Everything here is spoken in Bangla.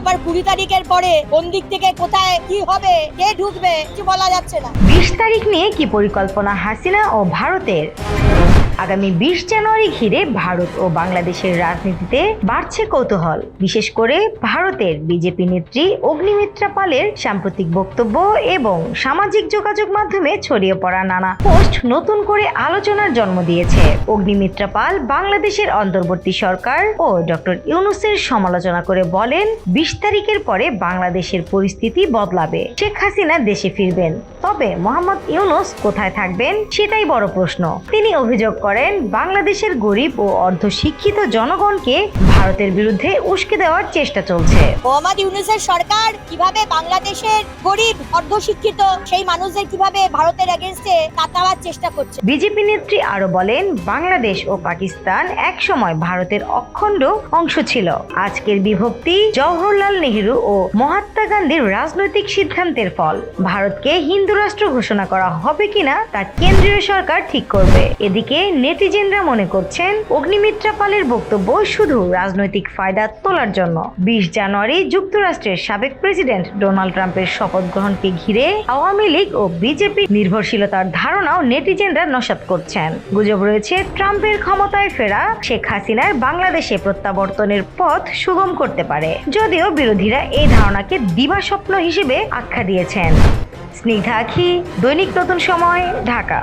তারপর কুড়ি তারিখের পরে কোন দিক থেকে কোথায় কি হবে, কে ঢুকবে, কিছু বলা যাচ্ছে না। বিশ তারিখ নিয়ে কি পরিকল্পনা হাসিনা ও ভারতের? আগামী বিশ জানুয়ারি ঘিরে ভারত ও বাংলাদেশের রাজনীতিতে বাড়ছে কৌতূহল। বিশেষ করে ভারতের বিজেপি নেত্রী অগ্নিমিত্রা পালের সাম্প্রতিক বক্তব্য এবং সামাজিক যোগাযোগ মাধ্যমে ছড়িয়ে পড়া নানা পোস্ট নতুন করে আলোচনার জন্ম দিয়েছে। অগ্নিমিত্রা পাল বাংলাদেশের অন্তর্বর্তী সরকার ও ডক্টর ইউনুসের সমালোচনা করে বলেন, বিশ তারিখের পরে বাংলাদেশের পরিস্থিতি বদলাবে। শেখ হাসিনা দেশে ফিরবেন। তবে মোহাম্মদ ইউনুস কোথায় থাকবেন সেটাই বড় প্রশ্ন। তিনি অভিযোগ করেন বাংলাদেশের গরিব ও অর্ধশিক্ষিত জনগণকে ভারতের বিরুদ্ধে উস্কে দেওয়ার চেষ্টা চলছে। মোহাম্মদ ইউনুসের সরকার কীভাবে বাংলাদেশের গরিব অর্ধশিক্ষিত সেই মানুষদের কীভাবে ভারতের এগেনস্টে কাটাবার চেষ্টা করছে? বিজেপি নেত্রী আরও বলেন বাংলাদেশ ও পাকিস্তান একসময় ভারতের অখণ্ড অংশ ছিল। আজকের বিভক্তি জওহরলাল নেহরু ও মহাত্মা গান্ধীর রাজনৈতিক সিদ্ধান্তের ফল। ভারতকে হিন্দু রাষ্ট্র ঘোষণা করা হবে কিনা তা কেন্দ্রীয় সরকার ঠিক করবে। এদিকে নেটিজেনরা মনে করছেন অগ্নিমিত্রা পালের বক্তব্য শুধু রাজনৈতিক ফায়দা তোলার জন্য। বিশ জানুয়ারি যুক্তরাষ্ট্রের সাবেক প্রেসিডেন্ট ডোনাল্ড ট্রাম্পের শপথ গ্রহণকে ঘিরে আওয়ামী লীগ ও বিজেপি নির্ভরশীলতার ধারণাও নেটিজেনরা নস্বাত করছেন। গুজব রয়েছে ট্রাম্পের ক্ষমতায় ফেরা শেখ হাসিনার বাংলাদেশে প্রত্যাবর্তনের পথ সুগম করতে পারে। যদিও বিরোধীরা এই ধারণাকে দিবাস্বপ্ন হিসেবে আখ্যা দিয়েছেন। স্নিগ্ধা আখি, দৈনিক নতুন সময়, ঢাকা।